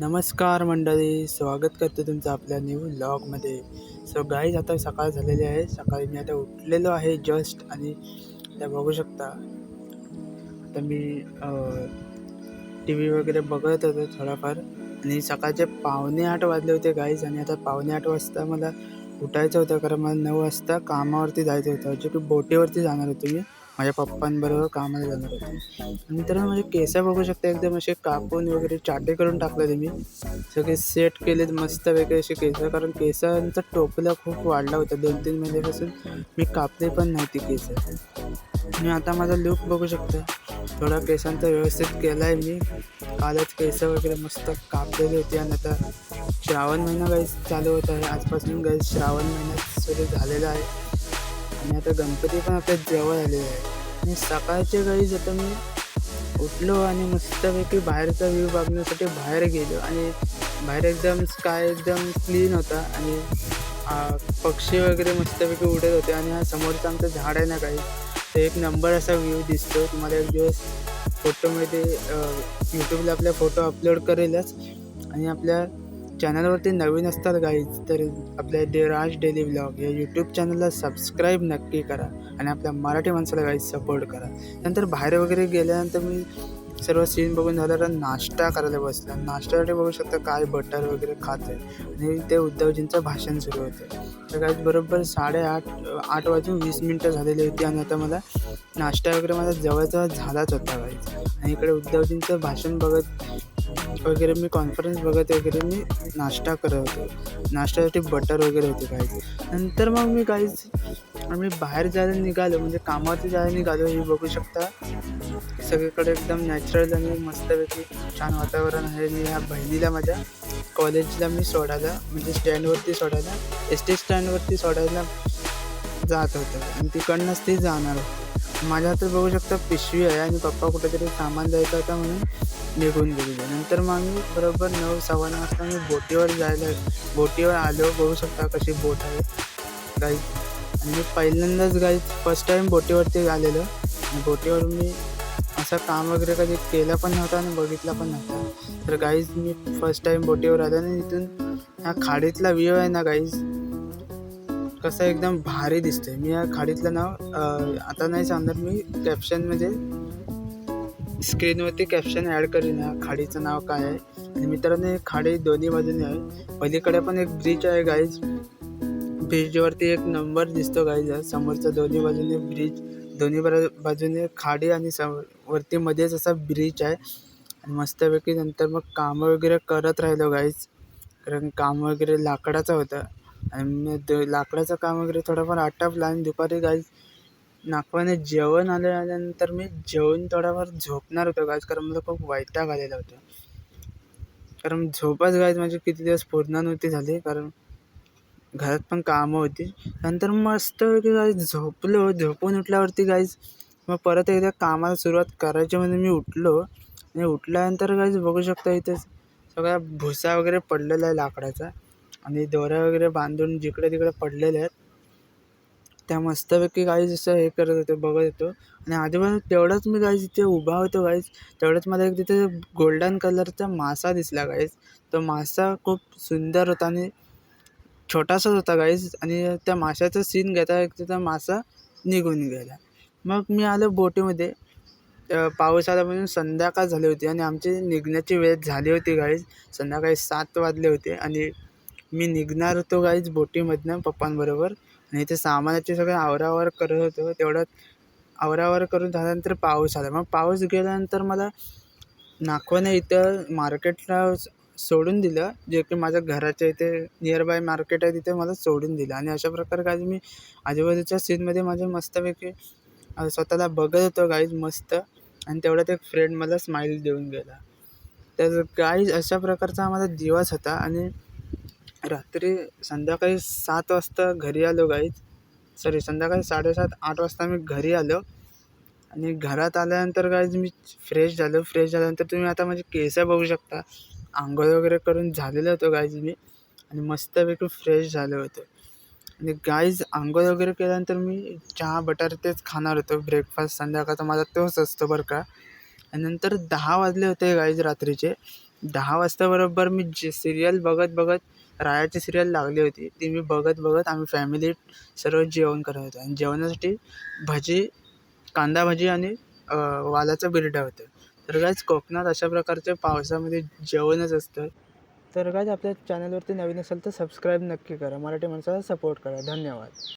नमस्कार मंडळी स्वागत करतो तुमचं आपल्या न्यू ब्लॉगमध्ये सो गाईज आता सकाळ झालेली आहे. सकाळी मी आता उठलेलो आहे जस्ट आणि त्या बघू शकता. आता मी टी व्ही वगैरे बघत होतो थोडाफार. आणि सकाळचे पावणे आठ वाजले होते गाईज आणि आता पावणे आठ वाजता मला उठायचं होतं कारण मला नऊ वाजता कामावरती जायचं होतं. जे की बोटीवरती जाणार होतो मी. माझ्या पप्पांबरोबर कामाला जाणार होतो. नंतर माझे केस बघू शकता एकदम असे कापून वगैरे चाटे करून टाकले मी. सगळे सेट केलेत मस्त वगैरे असे केस कारण केसांचा टोपला खूप वाढला होता. दोन तीन महिन्यापासून मी कापले पण नाही ती केस. आणि आता माझा लुक बघू शकता. थोडा केसांचा व्यवस्थित केला आहे मी. कालच केस वगैरे मस्त कापलेली होती. आणि आता श्रावण महिना काही चालू होत आहे. आजपासून काही श्रावण महिना सुरू झालेला आहे. आणि आता गणपती पण आपल्या जवळ आलेले आहे. आणि सकाळच्या काही आता मी उठलो आणि मस्तपैकी बाहेरचा व्ह्यू बघण्यासाठी बाहेर गेलो. आणि बाहेर एकदम स्काय एकदम क्लीन होता आणि पक्षी वगैरे मस्तपैकी उडत होते. आणि हा समोरचं आमचं झाड आहे ना काही ते एक नंबर असा व्ह्यू दिसतो. तुम्हाला एक दिवस फोटोमध्ये यूट्यूबला आपल्या फोटो अपलोड करेलच. आणि आपल्या चॅनलवरती नवीन असतात गाईज तर आपल्या डे राज डेली ब्लॉग या यूट्यूब चॅनलला सबस्क्राईब नक्की करा आणि आपल्या मराठी माणसाला गाईज सपोर्ट करा. नंतर बाहेर वगैरे गेल्यानंतर मी सर्व सीन बघून झाल्यावर नाश्ता करायला बसला. नाश्त्यासाठी बघू शकता काय बटर वगैरे खात आहे आणि ते उद्धवजींचं भाषण सुरू होतं. तर काय बरोबर साडेआठ आठ वाजून वीस मिनटं झालेली होती आणि आता मला नाश्ता वगैरे माझा जवळजवळ झालाच होता गाईज आणि इकडे उद्धवजींचं भाषण बघत वगैरे मी कॉन्फरन्स बघत वगैरे मी नाश्ता करत होतो. नाश्त्यासाठी बटर वगैरे होते काहीच नंतर मग मी काहीच आम्ही बाहेर जायला निघालो. म्हणजे कामावरती जायला निघालो. हे बघू शकता. सगळीकडे एकदम नॅचरल आणि मस्तपैकी छान वातावरण आहे. मी ह्या बहिणीला माझ्या कॉलेजला मी सोडायला म्हणजे स्टँडवरती सोडायला एस टी स्टँडवरती सोडायला जात होतं. आणि तिकडनंच ते जाणार होतं. माझ्या हातात बघू शकता पिशवी आहे आणि पप्पा कुठेतरी सामान द्यायचा होता म्हणून निघून गेलेले. नंतर मग आम्ही बरोबर नऊ सव्वा नऊ वाजता मी बोटीवर जायला बोटीवर आलो बघू शकता कशी बोट आहे. गाई आणि मी पहिल्यांदाच गाई फर्स्ट टाईम बोटीवरती आलेलो. आणि बोटीवर मी असं काम वगैरे कधी केलं पण नव्हतं आणि बघितलं पण नव्हतं. तर गाईज मी फर्स्ट टाईम बोटीवर आलो आणि इथून ह्या खाडीतला व्ह्यू आहे ना गाईज कसं एकदम भारी दिसतंय. मी या खाडीतलं नाव आता नाही सांगणार मी कॅप्शनमध्ये स्क्रीनवरती कॅप्शन ॲड करीन. या खाडीचं नाव काय आहे? आणि मित्रांनो खाडी दोन्ही बाजूने आहे. पलीकडे पण एक ब्रिज आहे गाईज ब्रिजवरती एक नंबर दिसतो गाईज समोरच्या दोन्ही बाजूने ब्रिज दोन्ही बाजूने खाडी आणि सम वरती मध्येच असा ब्रिज आहे. आणि मस्तपैकी नंतर मग कामं वगैरे करत राहिलो गाईज कारण काम वगैरे लाकडाचं होतं. आणि मी ते लाकडाचं काम वगैरे थोडंफार आटपलं आणि दुपारी गाईज नागपाने जेवण आलं आल्यानंतर मी जेवण थोडाफार झोपणार होतो गाईज कारण मला खूप वैताग आलेला होता. कारण झोपच गाईज माझी किती दिवस पूर्ण नव्हती झाली कारण घरात पण कामं होती. नंतर मस्त गाईज झोपलो. झोपून उठल्यावरती गाईज मग परत एकदा कामाला सुरुवात करायची म्हणजे मी उठलो. आणि उठल्यानंतर गाईज बघू शकता इथे सगळा भुसा वगैरे पडलेला आहे लाकडाचा. आणि दोऱ्या वगैरे बांधून जिकडे तिकडे पडलेले आहेत. त्या मस्तपैकी गाईज असं हे करत होतो बघत होतो. आणि आजूबाजू तेवढंच मी गाईज तिथे उभा होतो गाईज तेवढंच मला एक तिथे गोल्डन कलरचा मासा दिसला गाईज तो मासा खूप सुंदर होता आणि छोटासाच होता गाईज आणि त्या माशाचा सीन घेता एक तिथं मासा निघून गेला. मग मी आलो बोटीमध्ये. पाऊस आला म्हणून संध्याकाळ झाली होती आणि आमची निघण्याची वेळ झाली होती गाईज संध्याकाळी सात वाजले होते आणि मी निघणार होतो गाईज बोटीमधनं पप्पांबरोबर. आणि इथे सामानाचे सगळं आवरावर करत होतो. तेवढ्यात आवरावर करून झाल्यानंतर पाऊस आला. मग पाऊस गेल्यानंतर मला नागवाने इथं मार्केटला सोडून दिलं. जे की माझ्या घराच्या इथे नियरबाय मार्केट आहे तिथे मला सोडून दिलं. आणि अशा प्रकारे काय मी आजूबाजूच्या सीनमध्ये माझ्या मस्तपैकी स्वतःला बघत होतो गाईज मस्त. आणि तेवढ्यात एक फ्रेंड मला स्माईल देऊन गेला. तर गाईज अशा प्रकारचा माझा दिवस होता. आणि रात्री संध्याकाळी सात वाजता घरी आलो गाईज सॉरी संध्याकाळी साडेसात आठ वाजता मी घरी आलो. आणि घरात आल्यानंतर गाईज मी फ्रेश झालो. फ्रेश झाल्यानंतर तुम्ही आता माझे केस बघू शकता. आंघोळ वगैरे करून झालेलं होतं गाईज मी. आणि मस्तपैकी फ्रेश झालो होतो. आणि गाईज आंघोळ वगैरे केल्यानंतर मी चहा बटर तेच खाणार होतो. ब्रेकफास्ट संध्याकाळचा माझा तोच असतो बरं का. आणि नंतर दहा वाजले होते गाईज रात्रीचे. दहा वाजताबरोबर मी जे सिरियल बघत बघत रायाची सिरियल लागली होती ती मी बघत बघत आम्ही फॅमिली सर्व जेवण करत होतो. आणि जेवणासाठी भजी कांदा भजी आणि वालाचं बिरडा होतं. तर कायच कोकणात अशा प्रकारचे पावसामध्ये जेवणच असतं. तर कायच आपल्या चॅनलवरती नवीन असेल तर सबस्क्राईब नक्की करा. मराठी माणसाला सपोर्ट करा. धन्यवाद.